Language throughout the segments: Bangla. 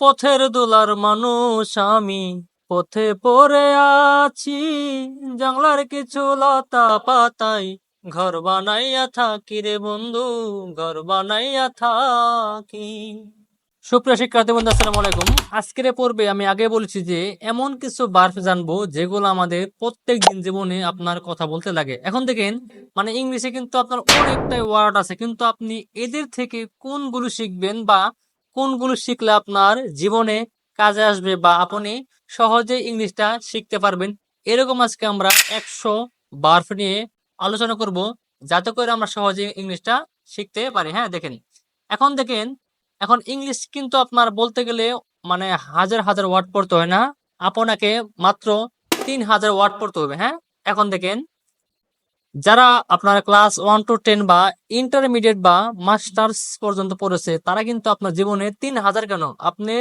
পথের দোলার মানুষ আমি। পথে পড়ে আছি জঙ্গলার কিছু লতা পাতাই। ঘর বানাইয়া থাকি রে বন্ধু, ঘর বানাইয়া থাকি। সুপ্রিয় শিক্ষার্থী বন্ধু, আসসালামু আলাইকুম। আজকের পর্বে আমি আগে বলেছি যে, এমন কিছু বার্ফ জানব যেগুলো আমাদের প্রত্যেক দিন জীবনে আপনার কথা বলতে লাগে। এখন দেখেন মানে ইংলিশে কিন্তু আপনার অনেকটাই ওয়ার্ড আছে, কিন্তু আপনি এদের থেকে কোনগুলো শিখবেন বা কোনগুলো শিখলে আপনার জীবনে কাজে আসবে বা আপনি সহজে ইংলিশটা শিখতে পারবেন? এরকম আজকে আমরা একশো বার্ফ নিয়ে আলোচনা করব, যাতে করে আমরা সহজে ইংলিশটা শিখতে পারি। হ্যাঁ দেখেন। এখন দেখেন, এখন ইংলিশ কিন্তু আপনার বলতে গেলে মানে হাজার হাজার ওয়ার্ড পড়তে হয় না। আপনাকে মাত্র তিন হাজার ওয়ার্ড পড়তে হবে। হ্যাঁ এখন দেখেন যারা আপনার ক্লাস ওয়ান টু টেন বা ইন্টারমিডিয়েট বা মাস্টার্স পর্যন্ত পড়েছে, তারা কিন্তু আপনার জীবনে তিন হাজার কেন? আপনি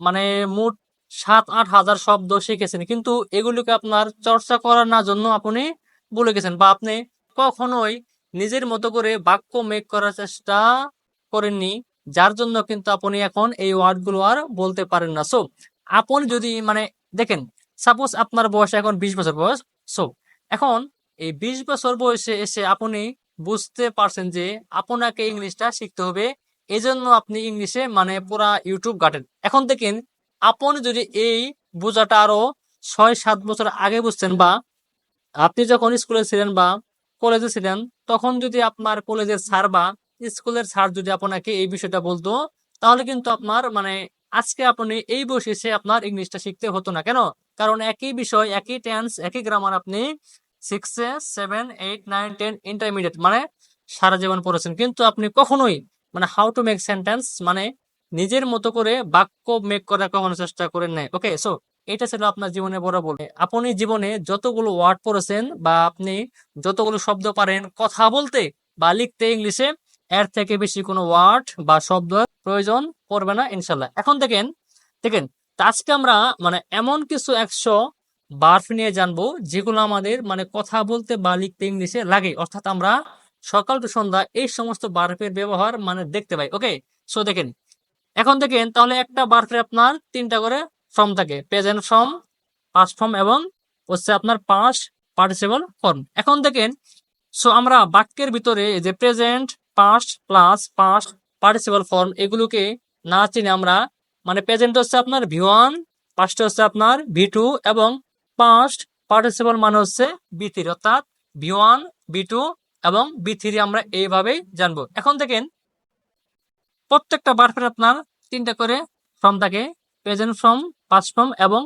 মানে মোট সাত, আট হাজার শব্দ শিখেছেন, কিন্তু এগুলোকে আপনার চর্চা করার না জন্য আপনি বলে গেছেন বা আপনি কখনোই নিজের মতো করে বাক্য মেক করার চেষ্টা করেননি, যার জন্য কিন্তু আপনি এখন এই ওয়ার্ডগুলো আর বলতে পারেন না। সো আপনি যদি মানে দেখেন সাপোজ আপনার বয়স এখন বিশ বছর বয়স সো এখন এই বিশ বছর বয়সে এসে আপনি বুঝতে পারছেন যে আপনাকে ইংলিশটা শিখতে হবে। এজন্য আপনি ইংলিশে মানে পুরা ইউটিউব ঘাটেন। এখন দেখেন, আপনি যদি এই বোঝাটা আরও ছয় সাত বছর আগে বুঝছেন বা আপনি যখন স্কুলে ছিলেন বা কলেজে ছিলেন, তখন যদি আপনার কলেজের স্যার বা স্কুলের স্যার যদি আপনাকে এই বিষয়টা বলতো, তাহলে কিন্তু আপনার মানে আজকে আপনি এই বয়সে এসে আপনার ইংলিশটা শিখতে হতো না। কেন? কারণ একই বিষয়, একই টেন্স একই গ্রামার আপনি সিক্সে seven eight nine ten intermediate মানে সারা জীবন পড়েছেন। কিন্তু আপনি কখনোই মানে হাউ টু মেক সেন্টেন্স মানে নিজের মতো করে বাক্য মেক করার কখনো চেষ্টা করেন নাই। ওকে সো এটা ছিল আপনার জীবনে বড় বলে আপনি জীবনে যতগুলো ওয়ার্ড পড়েছেন বা আপনি যতগুলো শব্দ পারেন, কথা বলতে বা লিখতে ইংলিশে, এর থেকে বেশি কোনো ওয়ার্ড বা শব্দ প্রয়োজন পড়বে না ইনশাল্লাহ এখন দেখেন দেখেন, আজকে আমরা মানে এমন কিছু একশো বার্ফ নিয়ে জানব, যেগুলো আমাদের মানে কথা বলতে বা লিখতে ইংলিশে লাগে। অর্থাৎ আমরা সকাল টু সন্ধ্যা এই সমস্ত বার্ফের ব্যবহার মানে দেখতে পাই। ওকে সো দেখেন। এখন দেখেন, তাহলে একটা বার্ফে আপনার তিনটা করে ফর্ম থাকে। প্রেজেন্ট ফর্ম পাস্ট ফর্ম এবং হচ্ছে আপনার পাস্ট পার্টিসিপল ফর্ম এখন দেখেন সো আমরা বাক্যের ভিতরে যে present past plus past participle form এগুলোকে না চিনে আমরা মানে প্রেজেন্ট হচ্ছে আপনার ভি ওয়ান পাস্ট হচ্ছে আপনার ভি টু এবং পাস্ট পার্টিসিপল মানে হচ্ছে বি থ্রি অর্থাৎ ভি ওয়ান বি টু এবং বি থ্রি আমরা এইভাবেই জানব। এখন দেখেন, প্রত্যেকটা বার্ফের আপনার তিনটা করে ফর্ম থাকে প্রেজেন্ট ফর্ম পাস্ট ফর্ম এবং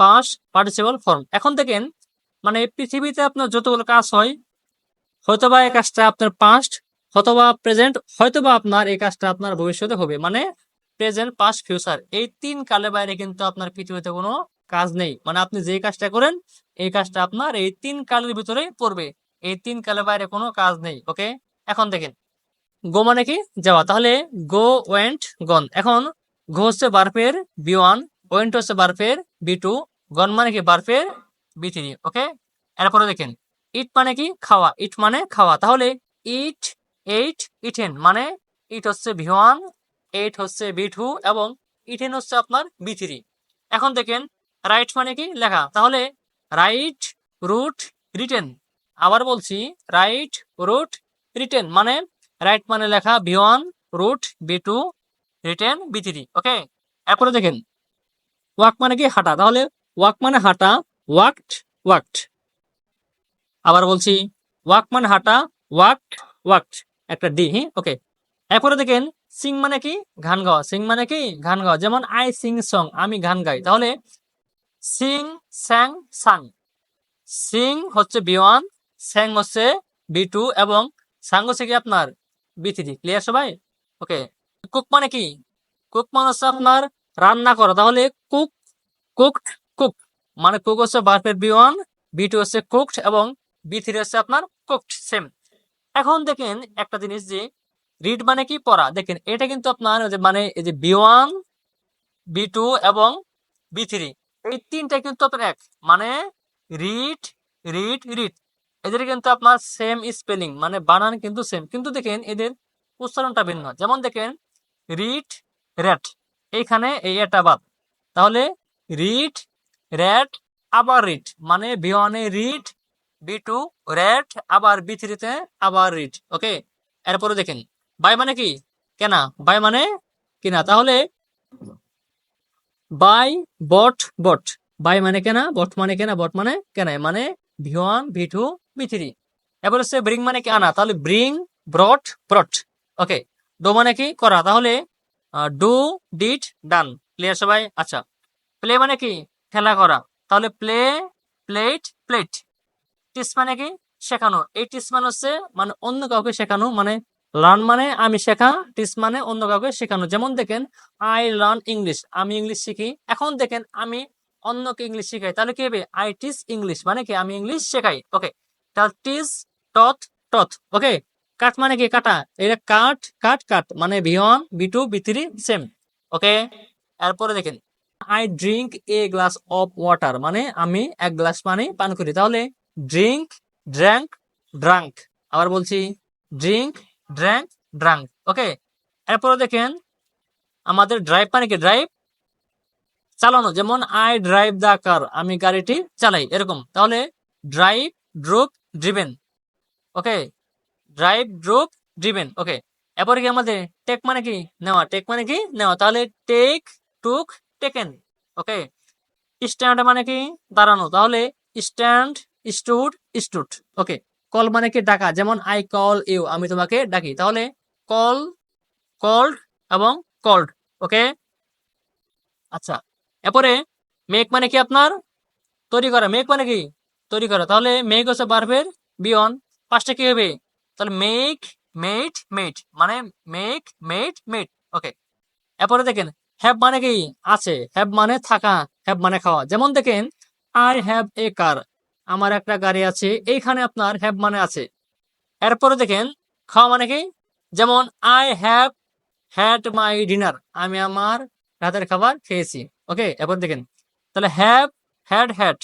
পাস্ট পার্টিসিপল ফর্ম এখন দেখেন মানে পৃথিবীতে আপনার যতগুলো কাজ হয়, হয়তোবা এই কাজটা আপনার পাস্ট হয়তোবা প্রেজেন্ট হয়তোবা আপনার এই কাজটা আপনার ভবিষ্যতে হবে। মানে প্রেজেন্ট পাস্ট ফিউচার এই তিন কালে বাইরে কিন্তু আপনার পৃথিবীতে কোনো কাজ নেই। মানে আপনি যে কাজটা করেন, এই কাজটা আপনার এই তিন কালের ভিতরেই পড়বে। এই তিন কালের বাইরে কোনো কাজ নেই, ওকে? এখন দেখেন। গো মানে কি? যাওয়া। তাহলে গো ওয়েন্ট গন। এখন গো হচ্ছে বার্ফের বি ওয়ান, ওয়েন্ট হচ্ছে বার্ফের বি টু, গন মানে কি? বার্ফের বি থ্রি, ওকে? এরপরে দেখেন। ইট মানে কি? খাওয়া। ইট মানে খাওয়া। তাহলে ইট, এইট, ইটেন মানে ইট হচ্ছে ভি ওয়ান, এইট হচ্ছে বি টু এবং ইটেন হচ্ছে আপনার বি থ্রি। এখন দেখেন রাইট মানে কি? লেখা। তাহলে রাইট রুট রিটেন আবার বলছি রাইট রুট রিটেন মানে রাইট মানে লেখা V one wrote V two written V three okay এরপরে দেখেন ওয়াক মানে কি? হাঁটা। তাহলে ওয়াক মানে হাঁটা ওয়াকড ওয়াকড আবার বলছি ওয়াক মানে হাঁটা ওয়াকড ওয়াকড একটা ডি হ্যাঁ ওকে এরপরে দেখেন সিং মানে কি? গান গাওয়া। সিং মানে কি? গান গাওয়া। যেমন আই সিং সং আমি গান গাই। তাহলে সিং স্যাং সাং সিং হচ্ছে বি ওয়ান স্যাং হচ্ছে বি টু এবং সাং হচ্ছে কি আপনার বি থ্রি ক্লিয়ার সবাই? ওকে কুক মানে কি? কুক মানে হচ্ছে আপনার রান্না করা। তাহলে কুক কুকড কুক মানে কুক হচ্ছে বার্ফের বি ওয়ান বি টু হচ্ছে কুকড এবং বি থ্রি হচ্ছে আপনার কুকড সেম এখন দেখেন একটা জিনিস যে রিড মানে কি? পড়া। দেখেন, এটা কিন্তু আপনার মানে এই যে বি ওয়ান বি টু এবং বি থ্রি এই তিনটা কিন্তু আপনার এক। মানে রিড রিড রিড এদের কিন্তু আপনার সেম স্পেলিং মানে বানান কিন্তু সেম কিন্তু দেখেন এদের উচ্চারণটা ভিন্ন। যেমন দেখেন রিট রেট এইখানে এই এটা বাদ। তাহলে রিট রেড আবার রিট মানে বি ওয়ানে রিড বি টু রেড আবার বি থ্রিতে আবার রিড ওকে এরপরে দেখেন বাই মানে কি? কেনা। বাই মানে কিনা। তাহলে বাই বট বট। বাই মানে কেনা, বট মানে কেনা, বট মানে কেনা মানে V one V two V three এবার হচ্ছে ব্রিং মানে কি আনা, তাহলে ব্রিং, ব্রট ব্রট। ওকে, ডো মানে কি করা, তাহলে ডু, ডিট, ডান। ক্লিয়ার সবাই? আচ্ছা। প্লে মানে কি? খেলা করা। তাহলে প্লে, প্লেট প্লেট। টিস মানে কি? শেখানো। এই টিস মানে হচ্ছে মানে অন্য কাউকে শেখানো মানে লার্ন মানে আমি শেখা টিস মানে অন্য কাউকে শেখানো। যেমন দেখেন আই লার্ন ইংলিশ আমি ইংলিশ শিখি। এখন দেখেন, আমি অন্যকে ইংলিশ শিখাই, তাহলে কি হবে? আই টিস ইংলিশ মানে কি? আমি ইংলিশ শেখাই ওকে তাহলে টিস টথ টথ ওকে কাট মানে কি? কাটা। এটা কাট কাট কাট মানে V one V two V three same okay এরপরে দেখেন I drink a glass of water মানে আমি এক গ্লাস পানি পান করি। তাহলে ড্রিঙ্ক ড্র্যাঙ্ক ড্রাঙ্ক আবার বলছি ড্রিঙ্ক ড্র্যাঙ্ক ড্রাঙ্ক ওকে এরপরে দেখেন, আমাদের ড্রাইভ মানে কি? ড্রাইভ চালানো। যেমন আই ড্রাইভ দা কার আমি গাড়িটি চালাই, এরকম। তাহলে drive drove driven okay drive drove driven okay এরপরে কি আমাদের টেক মানে কি? নেওয়া। টেক মানে কি? নেওয়া। তাহলে take took taken okay stand মানে কি? দাঁড়ানো। তাহলে stand stood stood okay call মানে কি ডাকা? যেমন আই কল ইউ আমি তোমাকে ডাকি। তাহলে কল কল্ড এবং কল্ড ওকে আচ্ছা এরপরে মেক মানে কি আপনার? তৈরি করা। মেক মানে কি? তৈরি করা। তাহলে মেক হচ্ছে বার্বের বিয়ন পাঁচটা কি হবে? তাহলে মেক মেট মেট মানে মেক মেট মেট ওকে এরপরে দেখেন হ্যাভ মানে কি? আছে। হ্যাভ মানে থাকা হ্যাভ মানে খাওয়া। যেমন দেখেন আই হ্যাভ এ কার আমার একটা গাড়ি আছে, এইখানে আপনার হ্যাভ মানে আছে। এরপরে দেখেন, খাওয়া মানে কি? যেমন I have had my dinner আমি আমার রাতের খাবার খেয়েছি। ওকে এরপর দেখেন, তাহলে হ্যাভ হ্যাড হ্যাড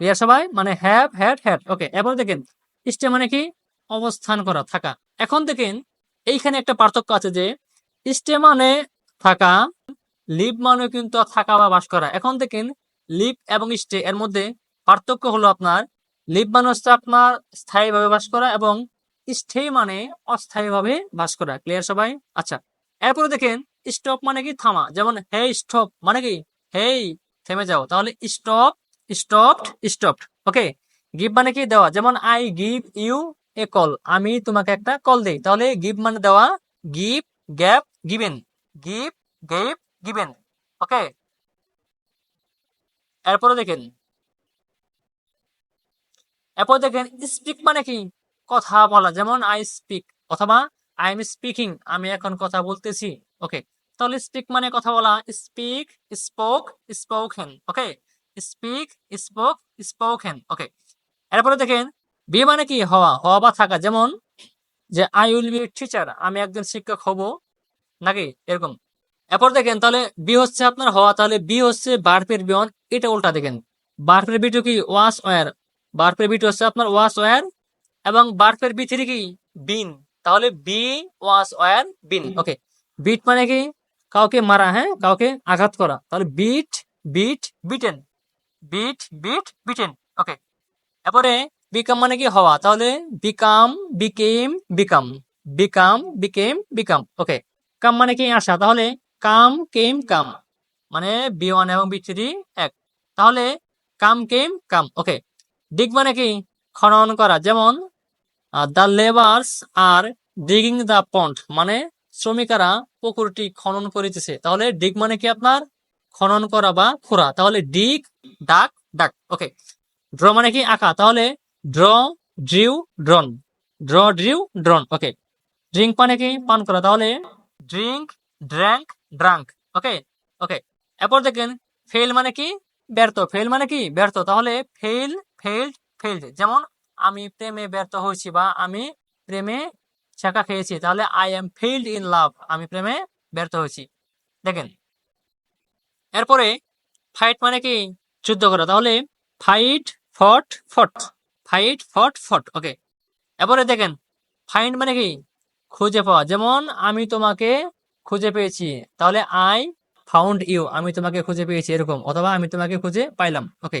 রিয়া সবাই? মানে হ্যাভ হ্যাড হ্যাড ওকে এরপর দেখেন স্টে মানে কি? অবস্থান করা, থাকা। এখন দেখেন, এইখানে একটা পার্থক্য আছে যে স্টে মানে থাকা লিভ মানে কিন্তু থাকা বা বাস করা। এখন দেখেন লিভ এবং স্টে এর মধ্যে পার্থক্য হলো আপনার লিভ মানে হচ্ছে আপনার স্থায়ীভাবে বাস করা এবং স্টে মানে অস্থায়ীভাবে বাস করা। ক্লিয়ার সবাই? আচ্ছা এরপরে দেখেন স্টপ মানে কি? থামা। যেমন হে স্টপ মানে কি? হেই থেমে যাও। তাহলে stop stopped stopped okay give মানে কি? দেওয়া। যেমন I give you a call আমি তোমাকে একটা কল দেই। তাহলে গিভ মানে দেওয়া give gave given give gave given okay এরপরে দেখেন এরপর দেখেন স্পিক মানে কি? কথা বলা, যেমন আই স্পিক অথবা আই এম স্পিকিং আমি এখন কথা বলতেছি ওকে তাহলে স্পিক মানে কথা বলা speak spoke spoken okay speak spoke spoken okay এরপরে দেখেন বি মানে কি? হওয়া হওয়া বা থাকা, যেমন যে আই উইল বি টিচার আমি একজন শিক্ষক হব, নাকি? এরকম। এরপর দেখেন, তাহলে বি হচ্ছে আপনার হওয়া, তাহলে বি হচ্ছে বার্পের বিয়ন এটা উল্টা দেখেন। বার্পের বিটু কি? ওয়াস ওয়ার বার্পের বিট হচ্ছে আপনার ওয়াশ ওয়ার এবং বার্ফের বি থ্রি কি? বিন। তাহলে be was were been. Okay. Beat মানে কি? কাউকে মারা হ্যাঁ? কাউকে আঘাত করা। তাহলে beat beat beaten. Beat beat beaten. Okay. এরপরে বিকাম মানে কি? হওয়া। তাহলে become became become. Become became become. Okay. Come মানে কি? আসা। তাহলে কাম কেম কাম। মানে বি ওয়ান এবং বি থ্রি এক। তাহলে কাম কেম কাম। ওকে। ডিগ মানে কি? খনন করা। যেমন the labours are digging the pond মানে শ্রমিকেরা পুকুরটি খনন করিতেছে। তাহলে ডিগ মানে কি আপনার? খনন করা বা খোঁড়া। তাহলে ডিগ ডাক ডাক। ওকে ড্র মানে কি? আঁকা। তাহলে draw drew drawn draw drew drawn okay drink মানে কি? পান করা। তাহলে drink drank drunk okay okay এরপর দেখেন ফেল মানে কি? ব্যর্থ। ফেল মানে কি? ব্যর্থ। তাহলে ফেল ফেইল্ড ফেইল্ড যেমন আমি প্রেমে ব্যর্থ হয়েছি বা আমি প্রেমে ছেঁকা খেয়েছি, তাহলে I am failed in love আমি প্রেমে ব্যর্থ হয়েছি। দেখেন, এরপরে ফাইট মানে কি? যুদ্ধ করা। তাহলে ফাইট ফট ফট ফাইট ফট ফট ওকে এরপরে দেখেন ফাইন্ড মানে কি? খুঁজে পাওয়া। যেমন আমি তোমাকে খুঁজে পেয়েছি, তাহলে আই ফাউন্ড ইউ আমি তোমাকে খুঁজে পেয়েছি, এরকম। অথবা আমি তোমাকে খুঁজে পাইলাম ওকে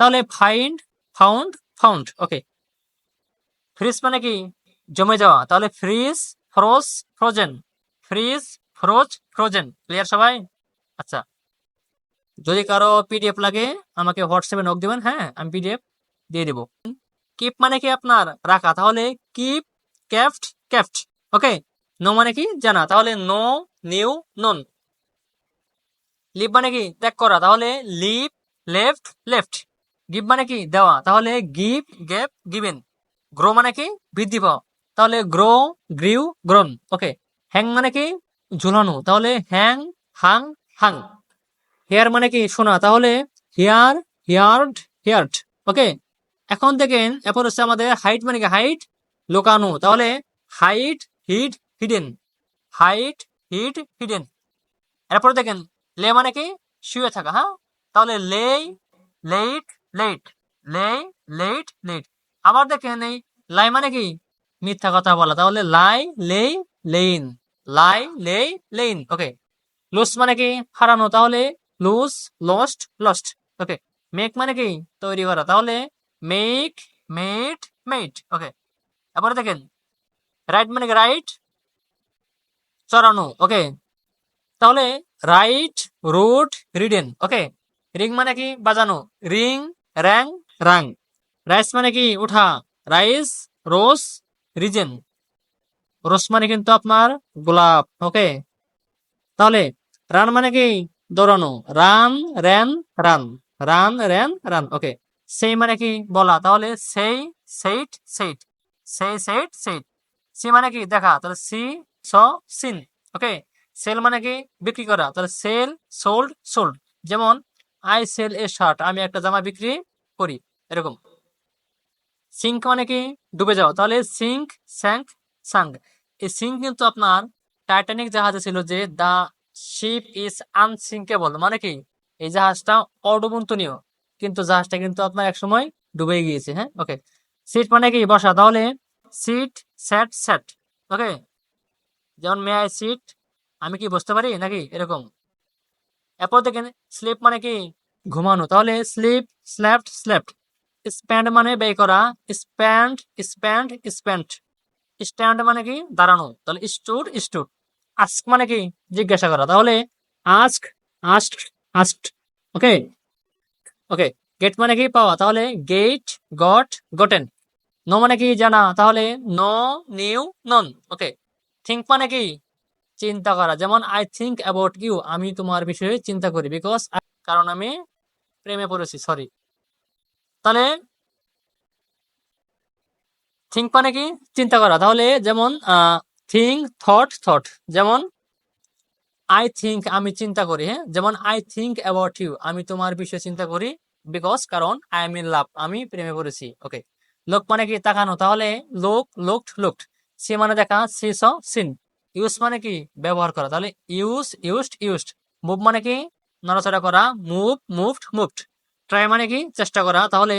তাহলে find found found okay freeze মানে কি? জমে যাওয়া। তাহলে freeze froze frozen freeze froze frozen clear সবাই? আচ্ছা। যদি কারও পিডিএফ লাগে, আমাকে হোয়াটসঅ্যাপে নক দিবেন হ্যাঁ? আমি পিডিএফ দিয়ে দেব। কিপ মানে কি আপনার? রাখা। তাহলে কিপ ক্যাফট ক্যাফট ওকে নো মানে কি? জানা। তাহলে নো নিউ নন লিভ মানে কি? ত্যাগ করা। তাহলে লিভ লেফট লেফট গিভ মানে কি? দেওয়া। তাহলে গিভ গেভ গিভেন গ্রো মানে কি? বৃদ্ধি পাওয়া। তাহলে grow grew grown okay hang মানে কি? ঝুলানো। তাহলে হ্যাং হাং হাং হেয়ার মানে কি? শোনা। তাহলে হেয়ার হেয়ার্ড হেয়ার্ড ওকে এখন দেখেন, এরপর হচ্ছে আমাদের হাইট মানে কি? হাইট লোকানো। তাহলে hide hid hidden hide hid hidden এরপর দেখেন লে মানে কি? শুয়ে থাকা। হ্যাঁ? তাহলে lay laid laid lay laid laid আবার দেখেন এই লাই মানে কি? মিথ্যা কথা বলা। তাহলে লাই, লেই, লেইন। লাই লে লেইন। ওকে লুস মানে কি? হারানো। তাহলে lose, lost lost. Okay make মানে কি? তৈরি করা। তাহলে মেক, মেট মেট। ওকে তারপরে দেখেন। রাইট মানে কি? রাইট চড়ানো। ওকে তাহলে ride, rode, ridden. Okay ring মানে কি? বাজানো। রিং র্যাং রাং রাইস মানে কি? উঠা। রাইস রোজ রিজেন। রোজ মানে কিন্তু আপনার গোলাপ, ওকে? তাহলে রান মানে কি? দৌড়ানো। Run, ran, run. Run, ran, run, okay? সেই মানে কি? বলা। তাহলে সেই, সেইট সেইট। সেই, সেইট সেইট। সি মানে কি? দেখা। তাহলে see, saw, seen, okay? Sell মানে কি? বিক্রি করা। তাহলে সেল, সোল্ড সোল্ড। যেমন আই সেল এ শার্ট আমি একটা জামা বিক্রি করি, এরকম। সিঙ্ক মানে কি? ডুবে যাওয়া। তাহলে সিঙ্ক স্যাঙ্ক সাঙ্ক এই সিঙ্ক কিন্তু আপনার টাইটানিক জাহাজে ছিল যে দা শিপ ইজ আনসিঙ্কেবল মানে কি? এই জাহাজটা অডুবন্তনীয় কিন্তু জাহাজটা কিন্তু আপনার একসময় ডুবে গিয়েছে হ্যাঁ? ওকে সিট মানে কি? বসা। তাহলে সিট স্যাট স্যাট ওকে যেমন মে আই সিট আমি কি বসতে পারি? নাকি? এরকম। এরপর দেখেন স্লিপ মানে কি? ঘুমানো। তাহলে স্লিপ স্ল্যাপড স্ল্যাপড স্প্যান্ড মানে ব্যয় করা। স্প্যান্ড স্প্যান্ড স্প্যান্ড স্ট্যান্ড মানে কি? দাঁড়ানো। তাহলে স্টুড স্টুড আস্ক মানে কি? জিজ্ঞাসা করা। তাহলে ask ask asked okay okay get মানে কি? পাওয়া। তাহলে গেট গট গটেন নো মানে কি? জানা। তাহলে know knew known okay think মানে কি? চিন্তা করা। যেমন আই থিঙ্ক অ্যাবাউট ইউ আমি তোমার বিষয়ে চিন্তা করি বিকজ কারণ আমি প্রেমে পড়েছি সরি তাহলে থিঙ্ক মানে কি? চিন্তা করা। তাহলে যেমন থিঙ্ক থট থট যেমন আই থিঙ্ক আমি চিন্তা করি হ্যাঁ? যেমন আই থিঙ্ক অ্যাবাউট ইউ আমি তোমার বিষয়ে চিন্তা করি বিকজ কারণ আই এম ইন লাভ আমি প্রেমে পড়েছি। ওকে লোক মানে কি? তাকানো। তাহলে লোক লোকড লোকড সি মানে দেখা, সি সিন ইউজ মানে কি? ব্যবহার করা। তাহলে ইউজ ইউজড ইউজড মুভ মানে কি? নড়াচড়া করা। মুভ মুভড মুভড ট্রাই মানে কি? চেষ্টা করা। তাহলে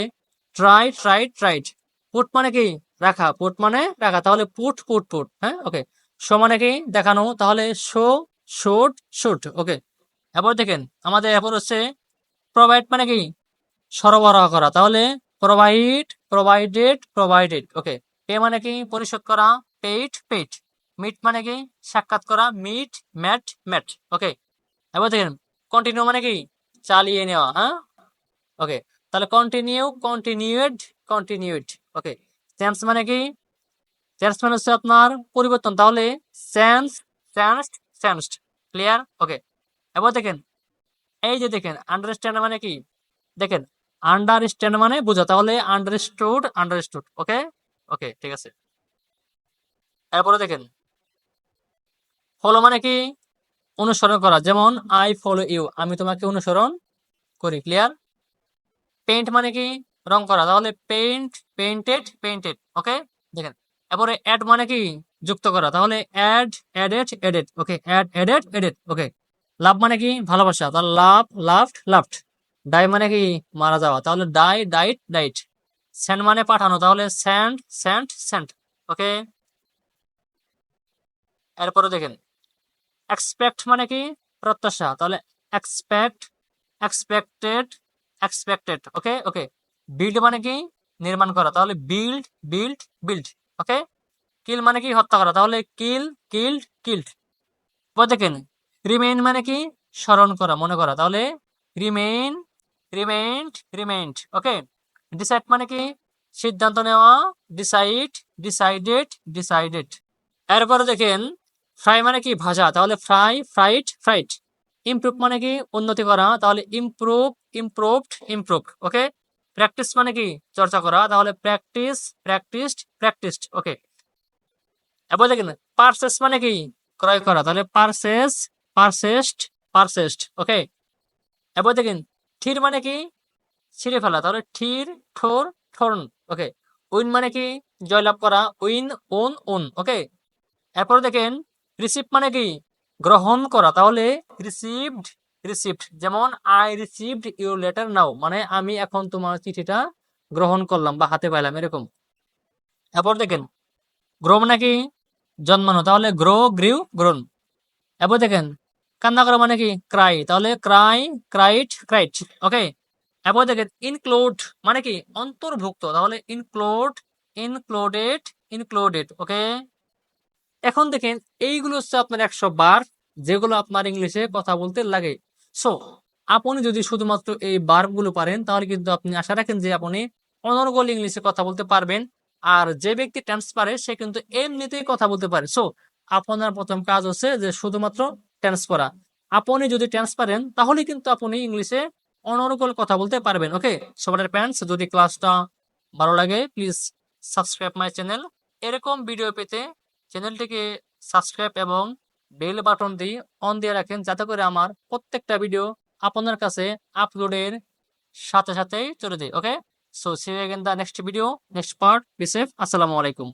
ট্রাই ট্রাই ট্রাইড পুট মানে কি? রাখা। পুট মানে রাখা। তাহলে পুট পুট পুট হ্যাঁ? ওকে শো মানে কি? দেখানো। তাহলে শো শুট শুট ওকে এরপর দেখেন, আমাদের এরপর হচ্ছে প্রোভাইড মানে কি? সরবরাহ করা। তাহলে provide provided provided okay pay মানে কি? পরিশোধ করা। পেইড পেইড মিট মানে কি? সাক্ষাৎ করা মিট ম্যাট ম্যাট ওকে এবার দেখেন কন্টিনিউ মানে কি? চালিয়ে নেওয়া হ্যাঁ? ওকে তাহলে continue continued continued okay change মানে কি? চেঞ্জ মানে হচ্ছে আপনার পরিবর্তন। তাহলে change changed changed clear okay এবার দেখেন, এই যে দেখেন আন্ডারস্ট্যান্ড মানে কি? দেখেন আন্ডারস্ট্যান্ড মানে বোঝা। তাহলে আন্ডারস্টুড আন্ডারস্টুড ওকে ওকে ঠিক আছে। এরপরে দেখেন ফলো মানে কি? অনুসরণ করা। যেমন আই ফলো ইউ আমি তোমাকে অনুসরণ করি। ক্লিয়ার পেইন্ট মানে কি? রং করা। তাহলে পেইন্ট পেইন্টেড পেইন্টেড ওকে দেখেন। এরপরে অ্যাড মানে কি? যুক্ত করা। তাহলে add added added okay add added added okay love মানে কি? ভালোবাসা। তাহলে লাভ লাভড লাভড ডাই মানে কি? মারা যাওয়া। তাহলে ডাই ডাইট ডাইট স্যান্ড মানে পাঠানো। তাহলে স্যান্ড স্যান্ড সেন্ট ওকে এরপরে দেখেন। এক্সপেক্ট মানে কি? প্রত্যাশা। তাহলে expect expected expected okay okay build মানে কি? নির্মাণ করা। তাহলে build built built okay kill মানে কি? হত্যা করা। তাহলে কিল কিল্ড কিল্ড দেখেন রিমেইন মানে কি? স্মরণ করা, মনে করা। তাহলে remain remained remained okay decide মানে কি? সিদ্ধান্ত নেওয়া ডিসাইড ডিসাইডেড ডিসাইডেড এরপরে দেখেন ফ্রাই মানে কি? ভাজা। তাহলে ফ্রাই ফ্রাইড ফ্রাইড ইমপ্রুভ মানে কি? উন্নতি করা। তাহলে improve improved improve okay practice মানে কি? চর্চা করা। তাহলে প্র্যাকটিস প্র্যাকটিসড প্র্যাকটিসড ওকে এবার দেখেন পারচেস মানে কি? ক্রয় করা। তাহলে পারচেস পারচেসড পারচেসড ওকে এবার দেখেন ঠির মানে কি? ছিঁড়ে ফেলা। তাহলে ঠির ঠোর ঠোরন ওকে উইন মানে কি? জয়লাভ করা। উইন ওন ওন ওকে এরপর দেখেন রিসিভ মানে কি? গ্রহণ করা। তাহলে রিসিভড রিসিভড যেমন I received your letter now মানে আমি এখন তোমার চিঠিটা গ্রহণ করলাম বা হাতে পাইলাম, এরকম। এরপর দেখেন গ্রো মানে কি? জন্মানো। তাহলে গ্রো গ্রিউ গ্রোন এরপর দেখেন, কান্না করা মানে কি? ক্রাই তাহলে ক্রাই ক্রাইট ক্রাইট ওকে এরপর দেখেন ইনক্লুড মানে কি? অন্তর্ভুক্ত। তাহলে ইনক্লুড ইনক্লুডেড ইনক্লুডেড ওকে এখন দেখেন, এইগুলো হচ্ছে আপনার একশো বার যেগুলো আপনার ইংলিশে কথা বলতে লাগে। সো আপনি যদি শুধুমাত্র এই বারগুলো পারেন, তাহলে কিন্তু আপনি আশা রাখেন যে আপনি অনর্গল ইংলিশে কথা বলতে পারবেন। আর যে ব্যক্তি টেন্স পারে, সে কিন্তু এমনিতেই কথা বলতে পারে। সো আপনার প্রথম কাজ হচ্ছে যে শুধুমাত্র টেন্স পড়া। আপনি যদি টেন্স পারেন, তাহলে কিন্তু আপনি ইংলিশে অনর্গল কথা বলতে পারবেন ওকে সবার প্যান্টস যদি ক্লাসটা ভালো লাগে প্লিজ সাবস্ক্রাইব মাই চ্যানেল এরকম ভিডিও পেতে চ্যানেলটিকে সাবস্ক্রাইব এবং বেল বাটন দিয়ে অন দিয়ে রাখেন যাতে করে আমার প্রত্যেকটা ভিডিও আপনার কাছে আপলোডের সাথে সাথেই চলে যায় okay so see again the next video next part be safe আসসালামু আলাইকুম